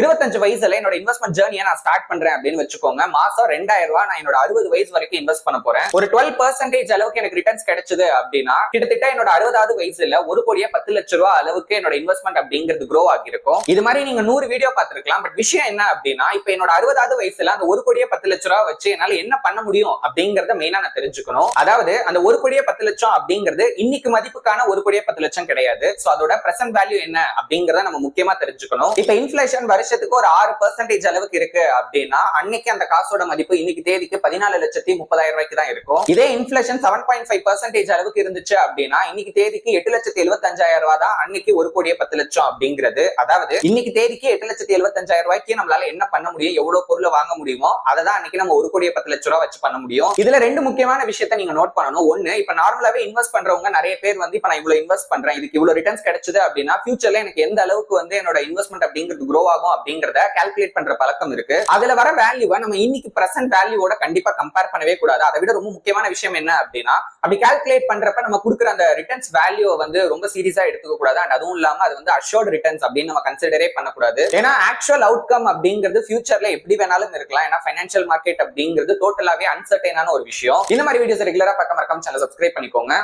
இருபத்தஞ்சு வயசுல என்னோட இன்வெஸ்ட்மெண்ட் ஜேர்னியை நான் ஸ்டார்ட் பண்றேன் அப்படின்னு வச்சுக்கோங்க. மாசம் ரெண்டாயிரம் ரூபாய் நான் என்னோட அறுபது வயசு வரைக்கும் இன்வெஸ்ட் பண்ண போறேன். ஒரு டுவெல் பர்சன்டேஜ் அளவுக்கு எனக்கு ரிட்டர்ன்ஸ் கிடைச்சது அப்படின்னா கிட்டத்தட்ட என்னோட அறுபதாவது வயசுல ஒரு கோடியே பத்து லட்ச ரூபாய் அளவுக்கு என்னோட இன்வெஸ்ட்மெண்ட் அப்படிங்கிறது க்ரோ ஆகிருக்கும் இது மாதிரி நீங்க நூறு வீடியோ பார்த்திருக்கலாம். பட் விஷயம் என்ன அப்படின்னா இப்ப என்னோட அறுபதாவது வயசுல அந்த ஒரு கோடியே பத்து லட்ச ரூபாய் வச்சு என்னால என்ன பண்ண முடியும் அப்படிங்கறத மெயினா நான் தெரிஞ்சுக்கணும். அதாவது அந்த ஒரு கோடியே பத்து லட்சம் அப்படிங்கிறது இன்னைக்கு மதிப்புக்கான ஒரு கோடியே பத்து லட்சம் கிடையாது. சோ அதோட பிரசன்ட் வேல்யூ என்ன அப்படிங்கறத நம்ம முக்கியமா தெரிஞ்சுக்கணும். இப்ப இன்ஃபிளேஷன் வருஷத்துக்கு ஒரு ஆறு பர்சன்டேஜ் அளவுக்கு இருக்கு அப்படின்னா அன்னைக்கு அந்த காசோட மதிப்பு இன்னைக்கு தேதிக்கு பதினாலு லட்சத்தி முப்பதாயிரம் ரூபாய்க்கு தான் இருக்கும். இதே inflation seven point five percentage அளவுக்கு இருந்துச்சு அப்படின்னா இன்னைக்கு தேதிக்கு எட்டு லட்சத்தி எழுபத்தஞ்சாயிரம் ரூபாய் தான் அன்னைக்கு ஒரு கோடியே பத்து லட்சம் அப்படிங்கிறது. அதாவது இன்னைக்கு தேதிக்கு எட்டு லட்சத்தி எழுபத்தஞ்சாயிரம் ரூபாய்க்கு நம்மளால என்ன பண்ண முடியும்? எவ்வளவு பொருளை வாங்க முடியுமோ அதை தான் அன்னைக்கு நம்ம ஒரு கோடியே பத்து லட்ச ரூபாய் வச்சு பண்ண முடியும். இதுல ரெண்டு முக்கியமான விஷயத்த நீங்க நோட் பண்ணணும். ஒண்ணு இப்ப நார்மலாவே இன்வெஸ்ட் பண்றவங்க நிறைய பேர் வந்து இப்ப நான் இவ்வளவு இன்வெஸ்ட் பண்றேன் இதுக்கு இவ்வளவு ரிட்டர்ன்ஸ் கிடைச்சது அப்படின்னா ஃபியூச்சர்ல எனக்கு எந்த அளவுக்கு வந்து என்னோட இன்வெஸ்ட்மெண்ட் அப்படிங்கிறது க்ரோ ஆகும் அப்படிங்கறத கால்குலேட் பண்ற பழக்கம் இருக்கு. அதுல வர வேல்யூவை நம்ம இன்னைக்கு பிரசன்ட் வேல்யூவோட கண்டிப்பா கம்பேர் பண்ணவே கூடாது. அதை விட ரொம்ப முக்கியமான விஷயம் என்ன அப்படின்னா அப்படி கால்குலேட் பண்றப்ப நம்ம கொடுக்குற அந்த ரிட்டர்ன்ஸ் வேல்யூ வந்து ரொம்ப சீரியஸா எடுத்துக்க கூடாது. அண்ட் அதுவும் இல்லாம அது வந்து அஷோர்ட் ரிட்டர்ன்ஸ் அப்படின்னு நம்ம கன்சிடரே பண்ணக்கூடாது. ஏன்னா ஆக்சுவல் அவுட்கம் அப்படிங்கிறது ஃபியூச்சர்ல எப்படி வேணாலும் இருக்கலாம். ஏன்னா ஃபைனான்சியல் மார்க்கெட் அப்படிங்கிறது டோட்டலாவே அன்சர்டைனான ஒரு விஷயம். இந்த மாதிரி வீடியோஸ் ரெகுலரா பக்கம் மறக்காம சேனல் சப்ஸ்கிரைப் பண்ணிக்கோங்க.